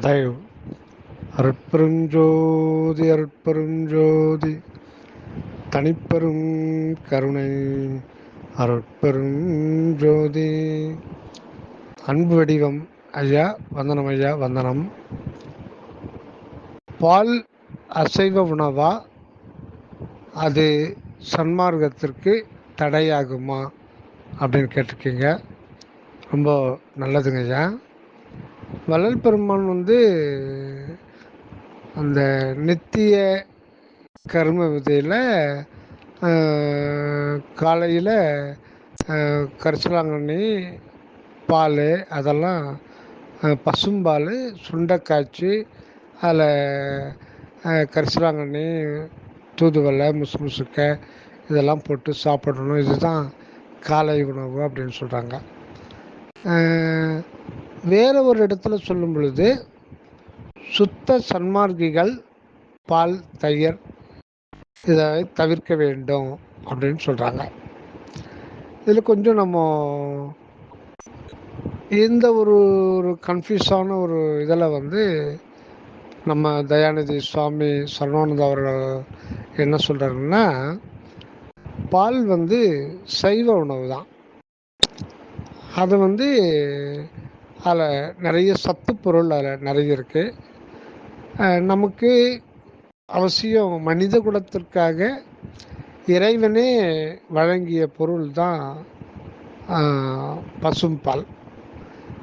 தயவு அருட்பெருஞ்சோதி அருட்பெருஞ்சோதி தனிப்பெரும் கருணை அருட்பெருஞ்சோதி அன்பு வடிவம் ஐயா வந்தனம் ஐயா வந்தனம் பால் அசைவ உணவா அது சன்மார்க்கத்திற்கு தடையாகுமா அப்படின்னு கேட்டிருக்கீங்க. ரொம்ப நல்லதுங்க ஐயா. வள்ளல் பெருமான் வந்து அந்த நித்திய கர்ம விதையில் காலையில் கரிசலாங்கண்ணி பால் அதெல்லாம் பசும்பால் சுண்டை காய்ச்சி அதில் கரிசலாங்கண்ணி தூதுவலை முசுமுசுக்க இதெல்லாம் போட்டு சாப்பிடணும். இதுதான் காலை உணவு அப்படின்னு சொல்கிறாங்க வேறு ஒரு இடத்துல சொல்லும் பொழுது சுத்த சன்மார்க்கிகள் பால் தயிர் இதை தவிர்க்க வேண்டும் அப்படின்னு சொல்கிறாங்க இதில் கொஞ்சம் நம்ம இந்த ஒரு ஒரு கன்ஃபியூஸான ஒரு இதில் வந்து நம்ம தயாநிதி சுவாமி சரவானந்த அவர்கள் என்ன சொல்கிறாருன்னா பால் வந்து சைவ உணவு தான் அது வந்து அதில் நிறைய சத்து பொருள் அதில் நிறைய இருக்குது நமக்கு அவசியம் மனித குலத்திற்காக இறைவனே வழங்கிய பொருள் தான் பசும்பால்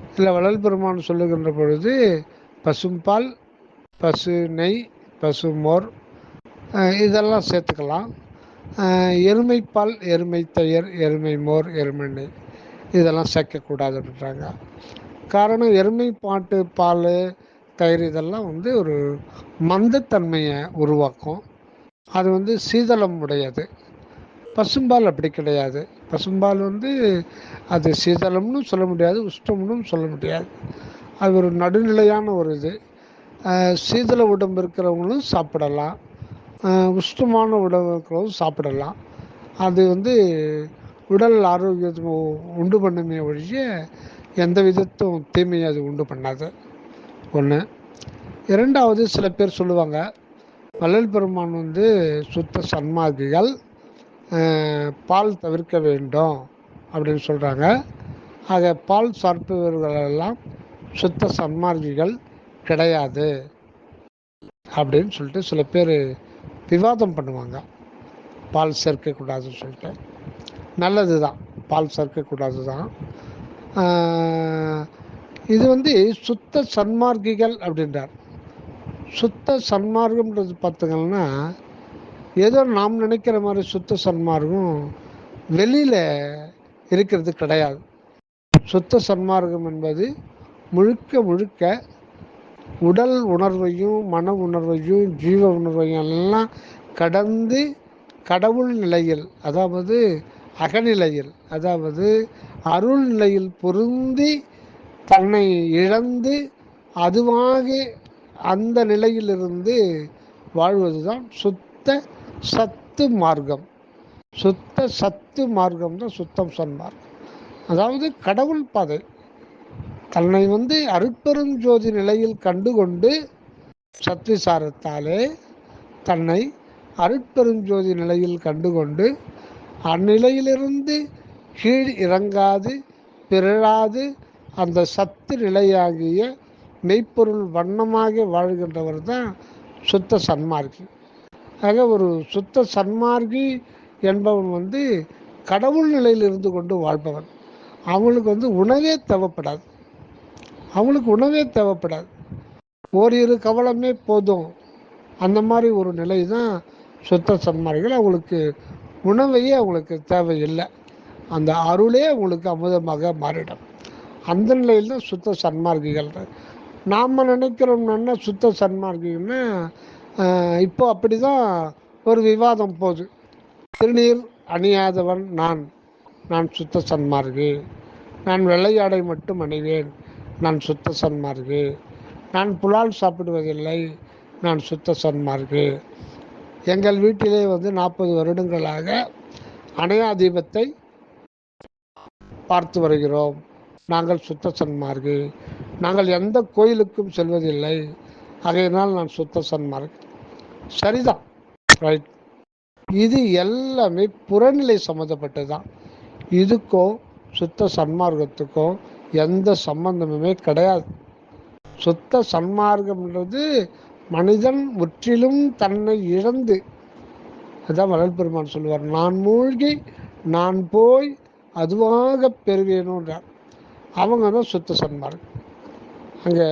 இதில் வளல் பெருமான் சொல்லுகின்ற பொழுது பசும்பால் பசு நெய் பசு மோர் இதெல்லாம் சேர்த்துக்கலாம். எருமைப்பால் எருமை தயிர் எருமை மோர் எருமை நெய் இதெல்லாம் சேர்க்கக்கூடாது அப்படின்றாங்க காரணம் எருமை பாட்டு பால் தயிர் இதெல்லாம் வந்து ஒரு மந்தத்தன்மையை உருவாக்கும். அது வந்து சீதளம் உடையது. பசும்பால் அப்படி கிடையாது. பசும்பால் வந்து அது சீதளம்னு சொல்ல முடியாது உஷ்டம்னும் சொல்ல முடியாது. அது ஒரு நடுநிலையான ஒரு இது. சீதள உடம்பு இருக்கிறவங்களும் சாப்பிடலாம். உஷ்டமான உடம்பு இருக்கிறவங்களும் சாப்பிடலாம். அது வந்து உடல் ஆரோக்கியத்தை உண்டு பண்ணுமே ஒழிய எந்த விதத்தும் தீமையை அது உண்டு பண்ணாது. ஒன்று இரண்டாவது சில பேர் சொல்லுவாங்க வள்ளல் பெருமான் வந்து சுத்த சன்மார்க்கிகள் பால் தவிர்க்க வேண்டும் அப்படின்னு சொல்கிறாங்க ஆக பால் சார்பவர்களெல்லாம் சுத்த சன்மார்க்கிகள் கிடையாது அப்படின்னு சொல்லிட்டு சில பேர் விவாதம் பண்ணுவாங்க. பால் சேர்க்கக்கூடாதுன்னு சொல்லிட்டு. நல்லது தான் பால் சேர்க்கக்கூடாது தான் இது வந்து சுத்த சன்மார்க்கிகள் அப்படின்றார். சுத்த சன்மார்க்கம்ன்றது பார்த்துங்கன்னா ஏதோ நாம் நினைக்கிற மாதிரி சுத்த சன்மார்க்கம் வெளியில் இருக்கிறது கிடையாது. சுத்த சன்மார்க்கம் என்பது முழுக்க முழுக்க உடல் உணர்வையும் மன உணர்வையும் ஜீவ உணர்வையும் எல்லாம் கடந்து கடவுள் நிலையில் அதாவது அகநிலையில் அதாவது அருள் நிலையில் பொருந்தி தன்னை இழந்து அதுவாக அந்த நிலையிலிருந்து வாழ்வதுதான் சுத்த சத்து மார்க்கம். சுத்த சத்து மார்க்கம் தான் சுத்தம் சன்மார்க்கம் அதாவது கடவுள் பாதை. தன்னை வந்து அருட்பெருஞ்சோதி நிலையில் கண்டுகொண்டு சத்விசாரத்தாலே தன்னை அருட்பெருஞ்சோதி நிலையில் கண்டுகொண்டு அந்நிலையிலிருந்து கீழ் இறங்காது பிறழாது. அந்த சத்து நிலையாகிய மெய்ப்பொருள் வண்ணமாக வாழ்கின்றவர் தான் சுத்த சன்மார்க்கி ஆக ஒரு சுத்த சன்மார்க்கி என்பவன் வந்து கடவுள் நிலையில் இருந்து கொண்டு வாழ்பவன். அவங்களுக்கு வந்து உணவே தேவைப்படாது. அவங்களுக்கு உணவே தேவைப்படாது. ஓரிரு கவலமே போதும். அந்த மாதிரி ஒரு நிலை தான் சுத்த சன்மார்க்கிகள் அவங்களுக்கு உணவையே அவங்களுக்கு தேவையில்லை. அந்த அருளே அவங்களுக்கு அமுதமாக மாறிடும். அந்த நிலையில் தான் சுத்த சன்மார்க்கிகள். நாம் நினைக்கிறோம்னா சுத்த சன்மார்க்கிகள்னா இப்போ அப்படி தான் ஒரு விவாதம் போகுது. திருநீர் அணியாதவன் நான். நான் சுத்த சன்மார்க்கு. நான் வெள்ளையாடை மட்டும் அணிவேன். நான் சுத்த சன்மார்க்கு. நான் புலால் சாப்பிடுவதில்லை. நான் சுத்த சன்மார்க்கு. எங்கள் வீட்டிலே வந்து நாற்பது வருடங்களாக அணையா தீபத்தை பார்த்து வருகிறோம். நாங்கள் சுத்த சன்மார்க்கு நாங்கள் எந்த கோயிலுக்கும் செல்வதில்லை. ஆகையினால் நான் சுத்த சன்மார்க் சரிதான். ரைட் இது எல்லாமே புறநிலை சம்மந்தப்பட்டது தான் இதுக்கும் சுத்த சன்மார்க்கத்துக்கும் எந்த சம்பந்தமுமே கிடையாது. சுத்த சன்மார்க்கம்ன்றது மனிதன் முற்றிலும் தன்னை இழந்து அதான் வளர் பெருமான் சொல்லுவார் நான் மூழ்கி நான் போய் அதுவாக பெறுவேணுன்றார் அவங்க தான் சுத்த சன்மார்க். அங்கே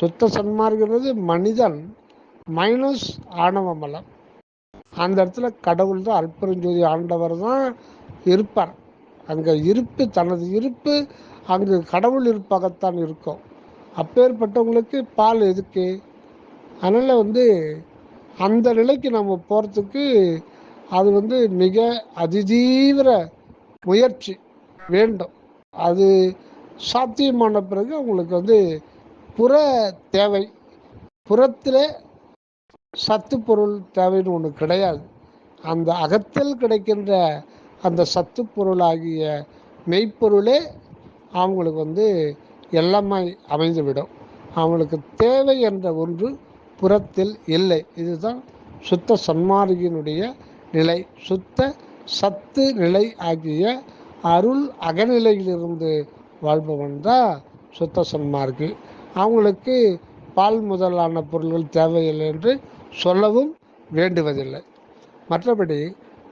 சுத்த சன்மார்க்கிறது மனிதன் மைனஸ் ஆணவ மலம். அந்த இடத்துல கடவுள் தான் அற்புறஞ்சோதி ஆண்டவர் தான் இருப்பார். அங்கே இருப்பு தனது இருப்பு அங்கு கடவுள் இருப்பாகத்தான் இருக்கும். அப்பேற்பட்டவங்களுக்கு பால் எதுக்கு? அதனால் வந்து அந்த நிலைக்கு நம்ம போகிறதுக்கு அது வந்து மிக அதிதீவிர முயற்சி வேண்டும். அது சாத்தியமான பிறகு அவங்களுக்கு வந்து புற தேவை. புறத்தில் சத்து பொருள் தேவைன்னு ஒன்று கிடையாது. அந்த அகத்தில் கிடைக்கின்ற அந்த சத்து பொருளாகிய மெய்ப்பொருளே அவங்களுக்கு வந்து எல்லாமாய் அமைந்துவிடும். அவங்களுக்கு தேவை என்ற ஒன்று புறத்தில் இல்லை. இதுதான் சுத்த சன்மார்கினுடைய நிலை. சுத்த சத்து நிலை ஆகிய அருள் அகநிலையிலிருந்து வாழ்பவன் தான் சுத்த சன்மார்க்கு. அவங்களுக்கு பால் முதலான பொருள்கள் தேவையில்லை என்று சொல்லவும் வேண்டுவதில்லை. மற்றபடி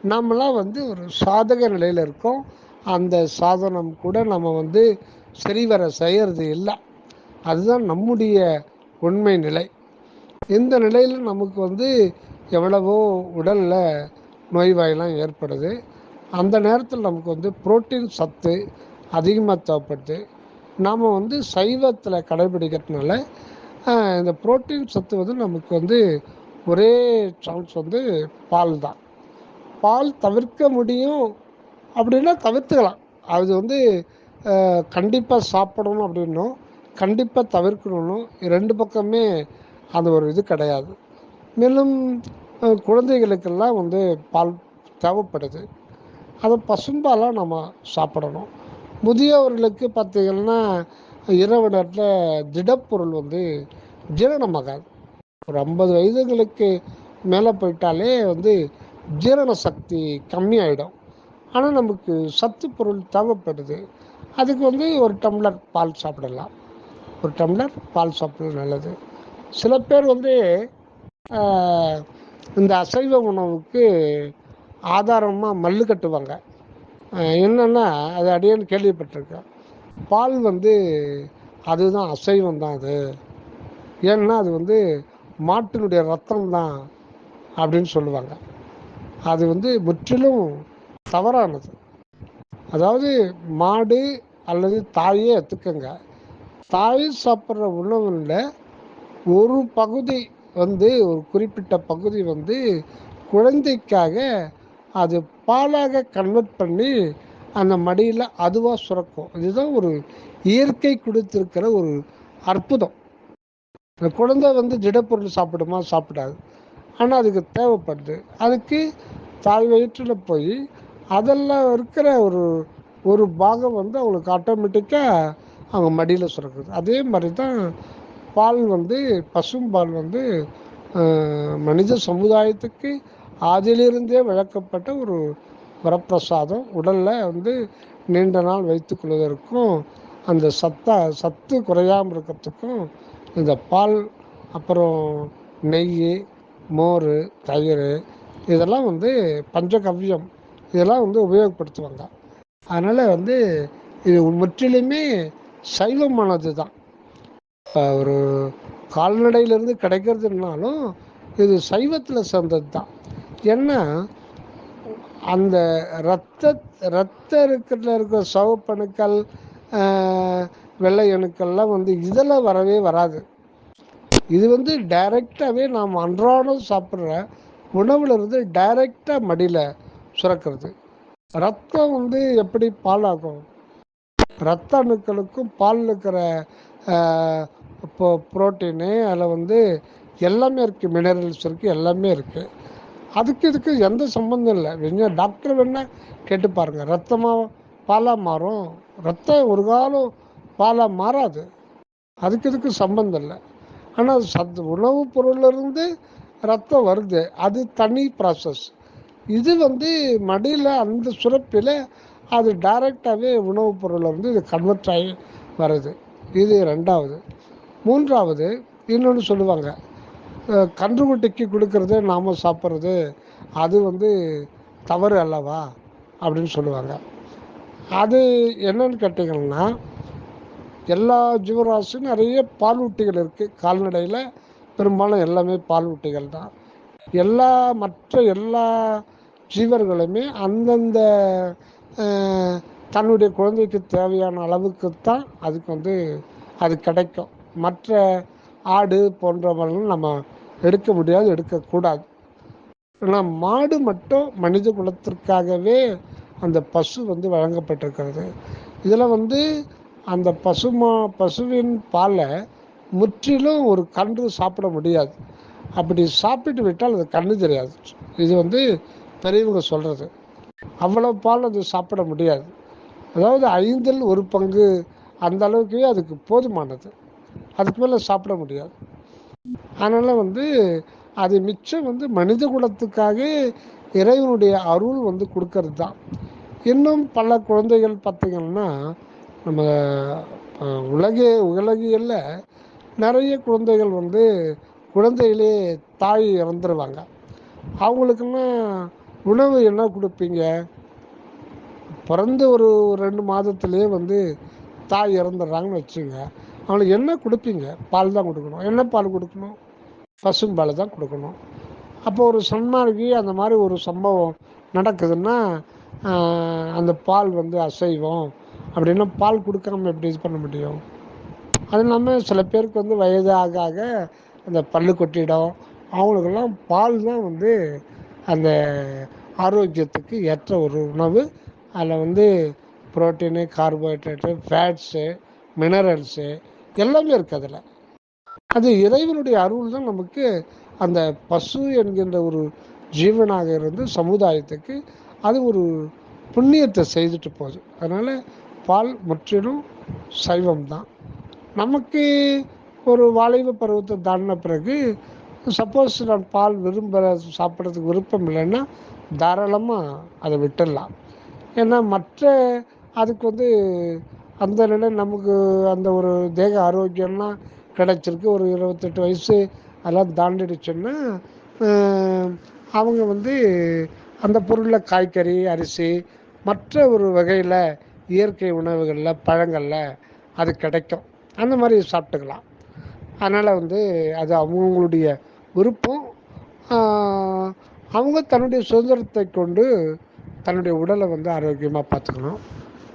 நம்மளாம் வந்து ஒரு சாதக நிலையில் இருக்கோம். அந்த சாதனம் கூட நம்ம வந்து சரிவர செய்கிறது இல்லை. அதுதான் நம்முடைய உண்மை நிலை. இந்த நிலையில் நமக்கு வந்து எவ்வளவோ உடலில் நோய்வாயெல்லாம் ஏற்படுது. அந்த நேரத்தில் நமக்கு வந்து புரோட்டீன் சத்து அதிகமாக தேவைப்படுது. நாம் வந்து சைவத்தில் கடைபிடிக்கிறதுனால இந்த புரோட்டீன் சத்து வந்து நமக்கு வந்து ஒரே சான்ஸ் வந்து பால் தான். பால் தவிர்க்க முடியும் அப்படின்னா தவிர்த்துக்கலாம். அது வந்து கண்டிப்பாக சாப்பிடணும் அப்படின்னும் கண்டிப்பாக தவிர்க்கணும் ரெண்டு பக்கமே அந்த ஒரு இது கிடையாது. மேலும் குழந்தைகளுக்கெல்லாம் வந்து பால் தேவைப்படுது. அதை பசும்பாலாக நம்ம சாப்பிடணும். முதியவர்களுக்கு பார்த்திங்கன்னா இரவு நேரத்தில் திடப்பொருள் வந்து ஜீரணமாகாது. ஒரு ஐம்பது வயதுகளுக்கு மேலே போயிட்டாலே வந்து ஜீரண சக்தி கம்மியாயிடும். ஆனால் நமக்கு சத்து பொருள் தேவைப்படுது. அதுக்கு வந்து ஒரு டம்ளர் பால் சாப்பிடலாம். ஒரு டம்ளர் பால் சாப்பிட்றது நல்லது. சில பேர் வந்து இந்த அசைவ உணவுக்கு ஆதாரமாக மல்லு கட்டுவாங்க. என்னென்னா அது அடியேன்னு கேள்விப்பட்டிருக்கேன். பால் வந்து அதுதான் அசைவம் தான் அது. ஏன்னா அது வந்து மாட்டினுடைய ரத்தம் தான் அப்படின்னு சொல்லுவாங்க. அது வந்து முற்றிலும் தவறானது. அதாவது மாடு அல்லது தாயே எடுத்துக்கங்க தாய் சாப்பிட்ற உணவில் ஒரு பகுதி வந்து ஒரு குறிப்பிட்ட பகுதி வந்து குழந்தைக்காக அது பாலாக கன்வெர்ட் பண்ணி அந்த மடியில் அதுவாக சுரக்கும். இதுதான் ஒரு இயற்கை கொடுத்துருக்கிற ஒரு அற்புதம். இந்த குழந்தை வந்து திடப்பொருள் சாப்பிடுமா? சாப்பிடாது. ஆனால் அதுக்கு தேவைப்படுது. அதுக்கு தாய் வயிற்றில் போய் அதெல்லாம் இருக்கிற ஒரு ஒரு பாகம் வந்து அவங்களுக்கு ஆட்டோமேட்டிக்காக அவங்க மடியில் சுரக்குது. அதே மாதிரி தான் பால் வந்து பசும்பால் வந்து மனித சமுதாயத்துக்கு அதிலிருந்தே விளக்கப்பட்ட ஒரு வரப்பிரசாதம். உடலில் வந்து நீண்ட நாள் வைத்துக்கொள்வதற்கும் அந்த சத்தா சத்து குறையாமல் இருக்கிறதுக்கும் இந்த பால் அப்புறம் நெய் மோர் தயிர் இதெல்லாம் வந்து பஞ்சகவ்யம் இதெல்லாம் வந்து உபயோகப்படுத்துவாங்க. அதனால் வந்து இது முற்றிலுமே சைவமானது தான் ஒரு கால்நடையிலேருந்து கிடைக்கிறதுனாலும் இது சைவத்தில் சேர்ந்தது தான் ஏன்னா அந்த ரத்த ரத்த இருக்கிறதுல இருக்கிற சவப்பணுக்கள் வெள்ளை அணுக்கள்லாம் வந்து இதில் வரவே வராது. இது வந்து டைரெக்டாகவே நாம் அன்றாடம் சாப்பிட்ற உணவுல இருந்து டைரெக்டாக மடியில் சுரக்கிறது. ரத்தம் வந்து எப்படி பாலாகும் ரத்த அணுக்களுக்கும் பால் இருக்கிற இப்போ புரோட்டீனு அதில் வந்து எல்லாமே இருக்குது மினரல்ஸ் இருக்குது எல்லாமே இருக்குது அதுக்கு இதுக்கு எந்த சம்மந்தம் இல்லை. வேணா டாக்டர் வேணால் கேட்டு பாருங்கள் ரத்தமாக பாலாக மாறும். ரத்தம் ஒரு காலம் பாலாக மாறாது. அதுக்கு இதுக்கு சம்பந்தம் இல்லை. ஆனால் சத் உணவுப் பொருளிலிருந்து ரத்தம் வருது. அது தனி ப்ராசஸ் இது வந்து மடியில் அந்த சுரப்பில் அது டைரெக்டாகவே உணவுப் பொருளில் இருந்து இது கன்வெர்ட் ஆகி வருது. இது ரெண்டாவது. மூன்றாவது இன்னொன்று சொல்லுவாங்க கன்றுக்குட்டிக்கு கொடுக்கறது நாம் சாப்பிட்றது அது வந்து தவறு அல்லவா? அப்படின்னு சொல்லுவாங்க. அது என்னன்னு கேட்டிங்கன்னா எல்லா ஜீவராசியும் நிறைய பாலூட்டிகள் இருக்குது கால்நடையில் பெரும்பாலும் எல்லாமே பாலூட்டிகள் தான். எல்லா மற்ற எல்லா ஜீவர்களுமே அந்தந்த தன்னுடைய குழந்தைக்கு தேவையான அளவுக்கு தான் அதுக்கு வந்து அது கிடைக்கும். மற்ற ஆடு போன்றவர்கள் நம்ம எடுக்க முடியாது எடுக்கக்கூடாது. ஆனால் மாடு மட்டும் மனித குலத்திற்காகவே அந்த பசு வந்து வழங்கப்பட்டிருக்கிறது. இதில் வந்து அந்த பசுமா பசுவின் பாலை முற்றிலும் ஒரு கன்று சாப்பிட முடியாது. அப்படி சாப்பிட்டு விட்டால் அது கண்ணு தெரியாது. இது வந்து பெரியவங்க சொல்கிறது அவ்வளோ பால் அது சாப்பிட முடியாது. அதாவது ஐந்தில் ஒரு பங்கு அந்த அளவுக்கு அதுக்கு போதுமானது. அதுக்கு மேலே சாப்பிட முடியாது. அதனால் வந்து அது மிச்சம் வந்து மனித குலத்துக்காக இறைவனுடைய அருள் வந்து கொடுக்கறது தான் இன்னும் பல குழந்தைகள் பார்த்திங்கன்னா நம்ம உலகே உலக உலகியல்ல நிறைய குழந்தைகள் வந்து குழந்தையிலே தாய் இறந்துருவாங்க. அவங்களுக்குன்னா உணவு என்ன கொடுப்பீங்க? பிறந்த ஒரு ரெண்டு மாதத்துலேயே வந்து தாய் இறந்துடுறாங்கன்னு வச்சுங்க அவங்களுக்கு என்ன கொடுப்பீங்க? பால் தான் கொடுக்கணும். என்ன பால் கொடுக்கணும்? பசும்பால் தான் கொடுக்கணும். அப்போ ஒரு சன்மார்க்கி அந்த மாதிரி ஒரு சம்பவம் நடக்குதுன்னா அந்த பால் வந்து அசைவம் அப்படின்னா பால் கொடுக்காம எப்படி இது பண்ண முடியும்? அது இல்லாமல் சில பேருக்கு வந்து வயது ஆக ஆக அந்த பல்லு கொட்டிடும். அவங்களுக்கெல்லாம் பால் தான் வந்து அந்த ஆரோக்கியத்துக்கு ஏற்ற ஒரு உணவு. அதில் வந்து புரோட்டீனு கார்போஹைட்ரேட்டு ஃபேட்ஸு மினரல்ஸு எல்லாமே இருக்குது அதில். அது இறைவனுடைய அருள் தான் நமக்கு அந்த பசு என்கின்ற ஒரு ஜீவனாக இருந்து சமுதாயத்துக்கு அது ஒரு புண்ணியத்தை செய்துட்டு போகுது. அதனால் பால் முற்றிலும் சைவம் தான் நமக்கு ஒரு வாலிப பருவத்தை தாண்டின பிறகு சப்போஸ் நான் பால் விரும்ப சாப்பிட்றதுக்கு விருப்பம் இல்லைன்னா தாராளமாக அதை விட்டுடலாம். ஏன்னா மற்ற அதுக்கு வந்து அந்த நிலை நமக்கு அந்த ஒரு தேக ஆரோக்கியம்லாம் கிடைச்சிருக்கு. ஒரு இருபத்தெட்டு வயசு அதெல்லாம் தாண்டிடுச்சுன்னா அவங்க வந்து அந்த பொருளில் காய்கறி அரிசி மற்ற ஒரு வகையில் இயற்கை உணவுகளில் பழங்களில் அது கிடைக்கும். அந்த மாதிரி சாப்பிட்டுக்கலாம். அதனால் வந்து அது அவங்களுடைய விருப்பம். அவங்க தன்னுடைய சுதந்திரத்தை கொண்டு தன்னுடைய உடலை வந்து ஆரோக்கியமாக பார்த்துக்கணும்.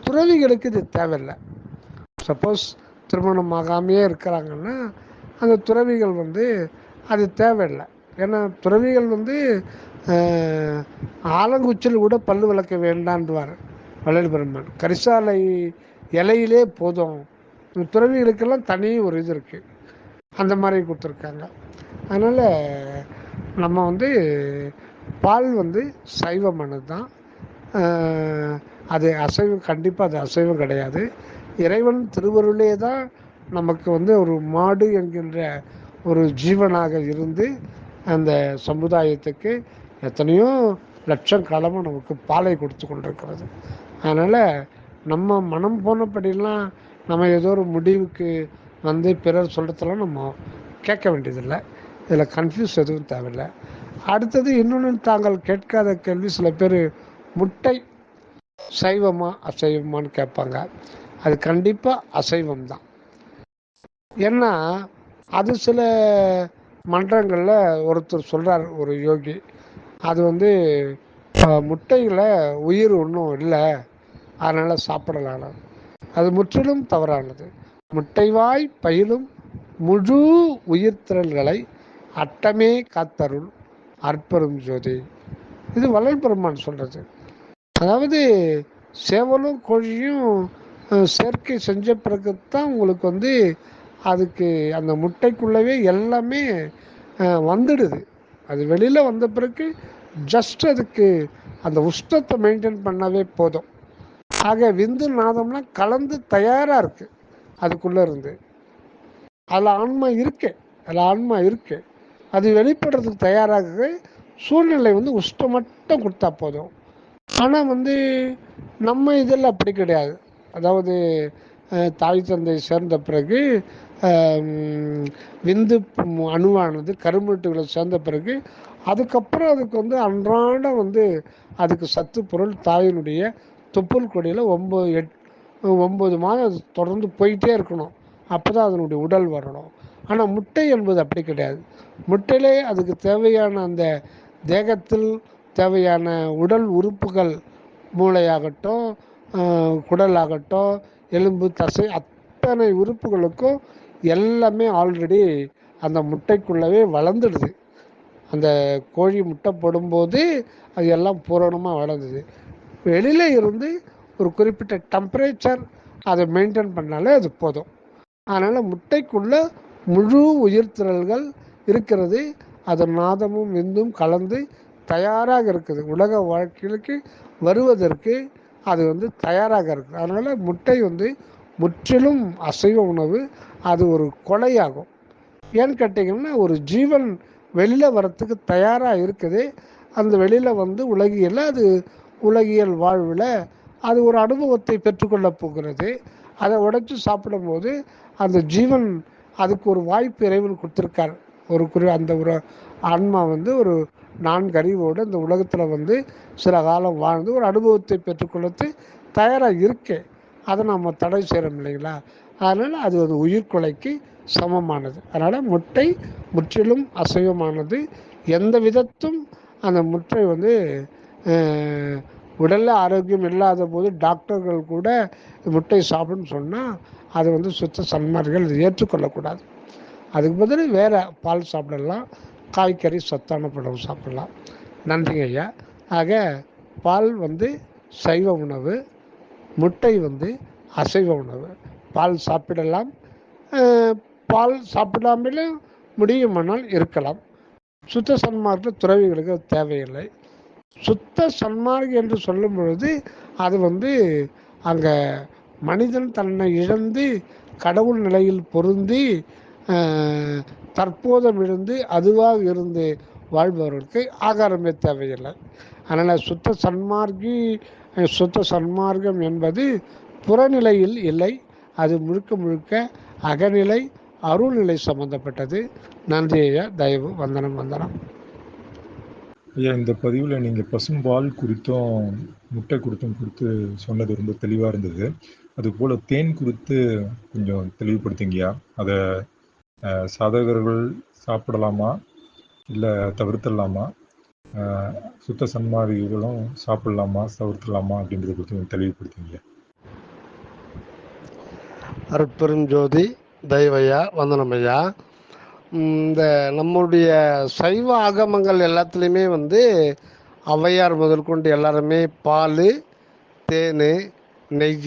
துறவிகளுக்கு இது தேவையில்லை. சப்போஸ் திருமணம் ஆகாமையே இருக்கிறாங்கன்னா அந்த துறவிகள் வந்து அது தேவையில்லை. ஏன்னா துறவிகள் வந்து ஆஹ், கூட பல்லு விளக்க வேண்டான்டுவார் வள்ளல் பெருமான். கரிசாலை இலையிலே போதும். இந்த துறவிகளுக்கெல்லாம் தனி ஒரு இது இருக்குது அந்த மாதிரி கொடுத்துருக்காங்க. அதனால் நம்ம வந்து பால் வந்து சைவமானது தான் அது அசைவம் கண்டிப்பாக அது அசைவம் கிடையாது. இறைவன் திருவருளே தான் நமக்கு வந்து ஒரு மாடு என்கின்ற ஒரு ஜீவனாக இருந்து அந்த சமுதாயத்துக்கு எத்தனையோ லட்சம் காலமாக நமக்கு பாலை கொடுத்து கொண்டிருக்கிறது. அதனால் நம்ம மனம் போனபடிலாம் நம்ம ஏதோ ஒரு முடிவுக்கு வந்து பிறர் சொல்கிறதெல்லாம் நம்ம கேட்க வேண்டியதில்லை. இதில் கன்ஃபியூஸ் எதுவும் தேவையில்லை. அடுத்தது இன்னொன்று தாங்கள் கேட்காத கேள்வி சில பேர் முட்டை சைவமா அசைவமான்னு கேட்பாங்க. அது கண்டிப்பாக அசைவம் தான் ஏன்னா அது சில மன்றங்களில் ஒருத்தர் சொல்கிறார் ஒரு யோகி. அது வந்து முட்டையில் உயிர் ஒன்றும் இல்லை அதனால் சாப்பிடலாம் அது முற்றிலும் தவறானது. முட்டைவாய் பயிலும் முழு உயிர்த்திரள்களை அட்டமே காத்தருள் அற்பரும் ஜோதி. இது வளர்பெருமான் சொல்கிறது அதாவது சேவலும் கோழியும் சேர்க்கை செஞ்ச பிறகு தான் உங்களுக்கு வந்து அதுக்கு அந்த முட்டைக்குள்ளவே எல்லாமே வந்துடுது. அது வெளியில் வந்த பிறகு ஜஸ்ட் அதுக்கு அந்த உஷ்ணத்தை மெயின்டைன் பண்ணவே போதும். ஆக விந்து நாதம்லாம் கலந்து தயாராக இருக்குது அதுக்குள்ளே இருந்து. அதில் ஆன்மா இருக்கு. அதில் ஆன்மா இருக்கு. அது வெளிப்படுறதுக்கு தயாராக சூழ்நிலை வந்து உஷ்டம் மட்டும் கொடுத்தா போதும். ஆனால் வந்து நம்ம இதில் அப்படி கிடையாது. அதாவது தாய் தந்தை சேர்ந்த பிறகு விந்து அணுவானது கருமட்டுகளை சேர்ந்த பிறகு அதுக்கப்புறம் அதுக்கு வந்து அன்றாடம் வந்து அதுக்கு சத்து பொருள் தாயினுடைய தொப்புள் கொடியில் ஒம்பது எட் ஒம்பது மாதம் அது தொடர்ந்து போயிட்டே இருக்கணும். அப்போ தான் அதனுடைய உடல் வரணும். ஆனால் முட்டை என்பது அப்படி கிடையாது. முட்டையிலே அதுக்கு தேவையான அந்த தேகத்தில் தேவையான உடல் உறுப்புகள் மூளையாகட்டும் குடலாகட்டும் எலும்பு தசை அத்தனை உறுப்புகளுக்கும் எல்லாமே ஆல்ரெடி அந்த முட்டைக்குள்ளவே வளர்ந்துடுது. அந்த கோழி முட்டை போடும்போது அது எல்லாம் பூரணமாக வளர்ந்தது. வெளியில் இருந்து ஒரு குறிப்பிட்ட டெம்பரேச்சர் அதை மெயின்டைன் பண்ணாலே அது போதும். அதனால் முட்டைக்குள்ள முழு உயிர்த்திரல்கள் இருக்கிறது. அது நாதமும் விந்தும் கலந்து தயாராக இருக்குது. உலக வாழ்க்கைக்கு வருவதற்கு அது வந்து தயாராக இருக்குது. அதனால் முட்டை வந்து முற்றிலும் அசைவ உணவு அது ஒரு கொலையாகும். ஏன்னு கேட்டிங்கன்னா ஒரு ஜீவன் வெளியில் வரத்துக்கு தயாராக இருக்குது. அந்த வெளியில் வந்து உலகியல் அது உலகியல் வாழ்வில் அது ஒரு அனுபவத்தை பெற்றுக்கொள்ள போகிறது. அதை உடைச்சு சாப்பிடும்போது அந்த ஜீவன் அதுக்கு ஒரு வாய்ப்பு இறைவன் கொடுத்துருக்கார். ஒரு குறி அந்த ஒரு ஆன்மா வந்து ஒரு நான்கு அறிவோடு இந்த உலகத்தில் வந்து சில காலம் வாழ்ந்து ஒரு அனுபவத்தை பெற்றுக்கொள்ளத்து தயாராக இருக்கே அதை நம்ம தடை செய்கிறோம் இல்லைங்களா? அதனால் அது ஒரு உயிர்கொலைக்கு சமமானது. அதனால் முட்டை முற்றிலும் அசைவமானது. எந்த விதத்தும் அந்த முட்டை வந்து உடலில் உடல்ல ஆரோக்கியம் இல்லாத போது டாக்டர்கள் கூட முட்டை சாப்பிடுன்னு சொன்னால் அது வந்து சுத்த சன்மார்கள் ஏற்றுக்கொள்ளக்கூடாது. அதுக்கு பதில் வேறு பால் சாப்பிடலாம். காய்கறி சத்தான உணவு சாப்பிடலாம். நன்றிங்க ஐயா. ஆக பால் வந்து சைவ உணவு முட்டை வந்து அசைவ உணவு. பால் சாப்பிடலாம். பால் சாப்பிடாமலும் முடியுமானால் இருக்கலாம். சுத்த சன்மார்க்க துறவிகளுக்கு தேவையில்லை. சுத்த சன்மார்க் என்று சொல்லும் பொழுது அது வந்து அங்கே மனிதன் தன்னை இழந்து கடவுள் நிலையில் பொருந்தி அஹ், தற்போதம் இருந்து அதுவாக இருந்து வாழ்பவர்களுக்கு ஆகாரமே தேவையில்லை. அதனால் சுத்த சன்மார்க்கி சுத்த சன்மார்க்கம் என்பது புறநிலையில் இல்லை. அது முழுக்க முழுக்க அகநிலை அருள்நிலை சம்பந்தப்பட்டது. நன்றி ஐயா. தயவு வந்தனம் வந்தனம். ஐயா இந்த பதிவில் நீங்கள் பசும்பால் குறித்தும் முட்டை குறித்தும் கொடுத்து சொன்னது ரொம்ப தெளிவாக இருந்தது. அதுபோல் தேன் குறித்து கொஞ்சம் தெளிவுபடுத்துங்கய்யா அதை சாதகர்கள் சாப்பிடலாமா? இல்லை தவிர்த்துடலாமா? சுத்த சன்மார்க்கிகளும் சாப்பிடலாமா தவிர்த்துடலாமா அப்படின்றத பற்றி கொஞ்சம் தெளிவுபடுத்துங்க அருட்பெரும் ஜோதி தெய்வையா வந்தனமையா இந்த நம்முடைய சைவ ஆகமங்கள் எல்லாத்துலேயுமே வந்து ஔவையார் முதல் கொண்டு எல்லாருமே பால் தேன் நெய்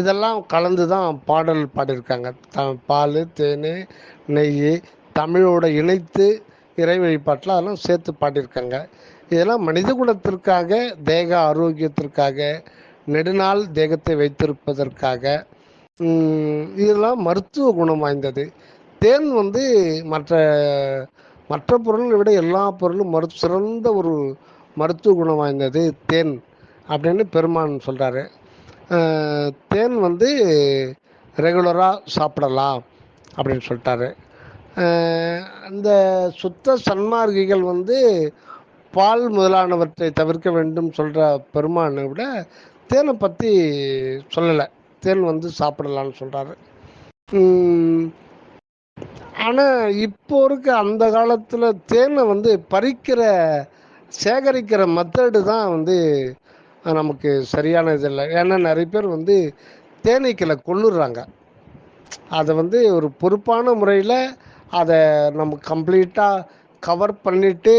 இதெல்லாம் கலந்து தான் பாடல் பாடியிருக்காங்க. த பால் தேன் நெய் தமிழோட இணைத்து இறை வழிபாட்டில் அதெல்லாம் சேர்த்து பாடியிருக்காங்க. இதெல்லாம் மனித குலத்திற்காக தேக ஆரோக்கியத்திற்காக நெடுநாள் தேகத்தை வைத்திருப்பதற்காக இதெல்லாம் மருத்துவ குணம் வாய்ந்தது. தேன் வந்து மற்ற மற்ற பொருள்களை விட எல்லா பொருளும் மரு சிறந்த ஒரு மருத்துவ குணம் வாய்ந்தது தேன் அப்படின்னு பெருமான் சொல்கிறாரு தேன் வந்து ரெகுலராக சாப்பிடலாம் அப்படின்னு சொல்லிட்டாரு. அந்த சுத்த சன்மார்க்கிகள் வந்து பால் முதலானவற்றை தவிர்க்க வேண்டும் சொல்கிற பெருமானை விட தேனை பற்றி சொல்லலை. தேன் வந்து சாப்பிடலான்னு சொல்கிறாரு ஆனால் இப்போ இருக்க அந்த காலத்தில் தேனை வந்து பறிக்கிற சேகரிக்கிற மெத்தடு தான் வந்து நமக்கு சரியான இது இல்லை ஏன்னா நிறைய பேர் வந்து தேனீக்களை கொள்ளுறாங்க அதை வந்து ஒரு பொறுப்பான முறையில் அதை நம்ம கம்ப்ளீட்டாக கவர் பண்ணிவிட்டு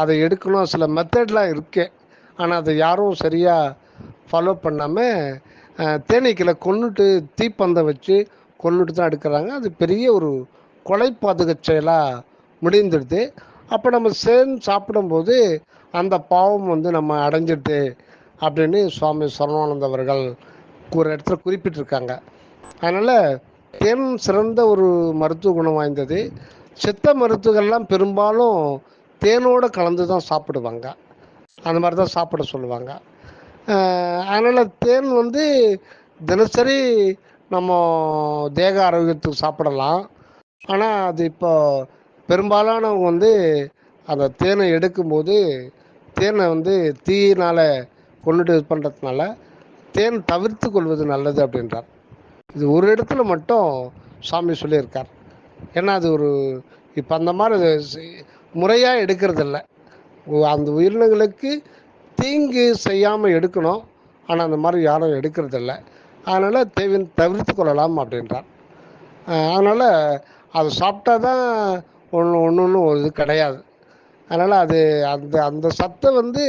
அதை எடுக்கணும். சில மெத்தட்லாம் இருக்கு. ஆனால் அதை யாரும் சரியாக ஃபாலோ பண்ணாமல் தேனீக்களை கொன்னுட்டு தீப்பந்தம் வச்சு கொண்டுட்டு தான் எடுக்கிறாங்க. அது பெரிய ஒரு கொலை பாதுகாச்செயலாக செயலாக முடிந்துடுது. அப்போ நம்ம சேர்ந்து சாப்பிடும்போது அந்த பாவம் வந்து நம்ம அடைஞ்சிட்டு அப்படின்னு சுவாமி சரணானந்த அவர்கள் ஒரு இடத்துல குறிப்பிட்டிருக்காங்க. அதனால் தேன் சிறந்த ஒரு மருத்துவ குணம் வாய்ந்தது. சித்த மருத்துவங்கள்லாம் பெரும்பாலும் தேனோடு கலந்து தான் சாப்பிடுவாங்க. அந்த மாதிரி தான் சாப்பிட சொல்லுவாங்க. அதனால் தேன் வந்து தினசரி நம்ம தேக ஆரோக்கியத்துக்கு சாப்பிடலாம். ஆனால் அது இப்போ பெரும்பாலானவங்க வந்து அந்த தேனை எடுக்கும்போது தேனை வந்து தீயினால் கொண்டுட்டு இது பண்ணுறதுனால தேன் தவிர்த்து கொள்வது நல்லது அப்படின்றார். இது ஒரு இடத்துல மட்டும் சாமி சொல்லியிருக்கார். ஏன்னா அது ஒரு இப்போ அந்த மாதிரி முறையாக எடுக்கிறதில்ல. அந்த உயிரினங்களுக்கு தீங்கு செய்யாமல் எடுக்கணும். ஆனால் அந்த மாதிரி யாரும் எடுக்கிறதில்ல. அதனால் தேவின் தவிர்த்து கொள்ளலாம் அப்படின்றார். அதனால் அதை சாப்பிட்டா தான் ஒன்று ஒன்று ஒன்றும் இது கிடையாது. அதனால் அது அந்த அந்த சத்தை வந்து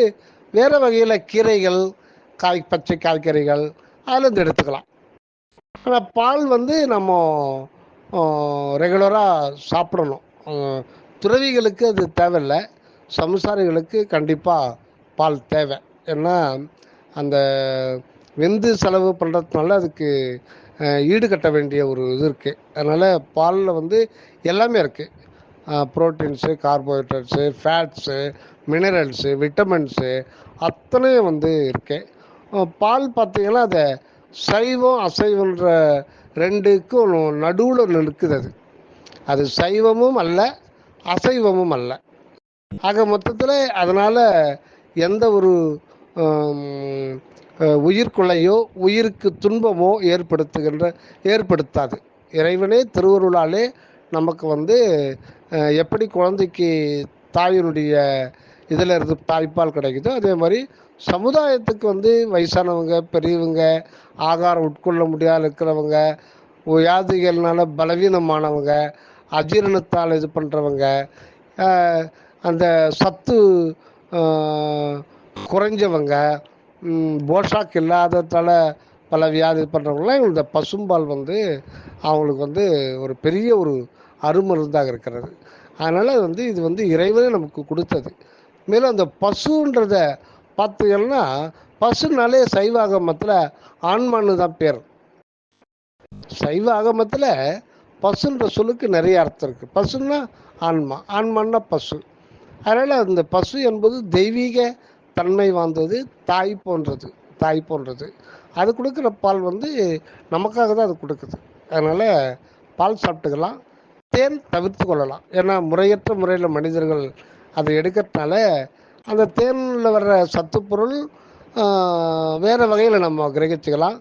வேறு வகையில் கீரைகள் காய் பச்சை காய்கறிகள் அதுலேருந்து எடுத்துக்கலாம். ஆனால் பால் வந்து நம்ம ரெகுலராக சாப்பிடணும். துறவிகளுக்கு அது தேவையில்லை. சம்சாரிகளுக்கு கண்டிப்பாக பால் தேவை. ஏன்னா அந்த வெந்து செலவு பண்ணுறதுனால அதுக்கு ஈடு கட்ட வேண்டிய ஒரு இது இருக்குது அதனால் பாலில் வந்து எல்லாமே இருக்குது proteins carbohydrates fats minerals vitamins அத்தனையும் வந்து இருக்குது பால் பார்த்தீங்கன்னா அதை சைவம் அசைவன்ற ரெண்டுக்கும் நடுவில் நிற்குது அது. அது சைவமும் அல்ல அசைவமும் அல்ல. ஆக மொத்தத்தில் அதனால் எந்த ஒரு உயிர்க்குலையோ உயிருக்கு துன்பமோ ஏற்படுத்துகின்ற ஏற்படுத்தாது. இறைவனே திருவருளாலே நமக்கு வந்து எப்படி குழந்தைக்கு தாயினுடைய இதில் இருந்து தாய்ப்பால் கிடைக்குதோ அதே மாதிரி சமுதாயத்துக்கு வந்து வயசானவங்க பெரியவங்க ஆகாரம் உட்கொள்ள முடியாத இருக்கிறவங்க வியாதிகள்னால பலவீனமானவங்க அஜீரணத்தால் இது பண்ணுறவங்க அந்த சத்து குறைஞ்சவங்க போஷாக் இல்லாததால் பல வியாதி பண்ணுறவங்களாம் இந்த பசும்பால் வந்து அவங்களுக்கு வந்து ஒரு பெரிய ஒரு அருமருந்தாக இருக்கிறது. அதனால் வந்து இது வந்து இறைவனே நமக்கு கொடுத்தது. மேலும் அந்த பசுன்றத பார்த்தீங்கன்னா பசுனாலே சைவ ஆகமத்தில் ஆன்மான்னு தான் பேர். சைவ ஆகமத்தில் பசுன்ற சொல்லுக்கு நிறைய அர்த்தம் இருக்குது பசுன்னா ஆன்மா ஆன்மான்னா பசு. அதனால் அந்த பசு என்பது தெய்வீக தன்மை வாய்ந்தது தாய் போன்றது தாய் போன்றது. அது கொடுக்குற பால் வந்து நமக்காக தான் அது கொடுக்குது. அதனால் பால் சாப்பிட்டுக்கலாம். தேன் தவிர்த்து கொள்ளலாம். ஏன்னா முறையற்ற முறையில் மனிதர்கள் அதை எடுக்கிறதுனால அந்த தேனில் வர்ற சத்துப்பொருள் வேறு வகையில் நம்ம கிரகிச்சுக்கலாம்.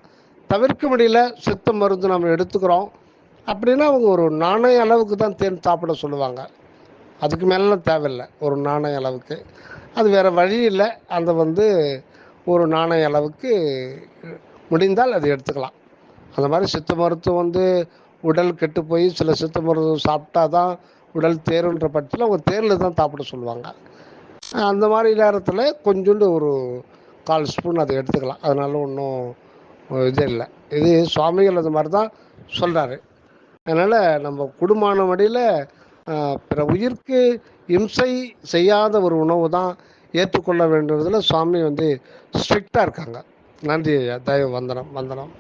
தவிர்க்க முடியல சித்த மருந்து நம்ம எடுத்துக்கிறோம். அப்படின்னா அவங்க ஒரு நாணய அளவுக்கு தான் தேன் சாப்பிட சொல்லுவாங்க. அதுக்கு மேலாம் தேவையில்லை. ஒரு நாணய அளவுக்கு. அது வேறு வழி இல்லை. அதை வந்து ஒரு நாணய அளவுக்கு முடிந்தால் அதை எடுத்துக்கலாம். அந்த மாதிரி சித்த மருத்துவம் வந்து உடல் கெட்டு போய் சில சித்த மருத்துவம் சாப்பிட்டா தான் உடல் தேருன்ற பட்சத்தில் அவங்க தேரில் தான் சாப்பிட சொல்லுவாங்க. அந்த மாதிரி நேரத்தில் கொஞ்சோண்டு ஒரு கால் ஸ்பூன் அதை எடுத்துக்கலாம். அதனால ஒன்றும் இது இல்லை. இது சுவாமிகள் அது மாதிரி தான் சொல்கிறாரு அதனால் நம்ம குடும்பமான வழியில் பிற உயிர்க்கு இம்சை செய்யாத ஒரு உணவு தான் ஏற்றுக்கொள்ள வேண்டியதில் சுவாமி வந்து ஸ்ட்ரிக்டாக இருக்காங்க. நன்றி ஐயா. தயவு வந்தனம் வந்தனம்.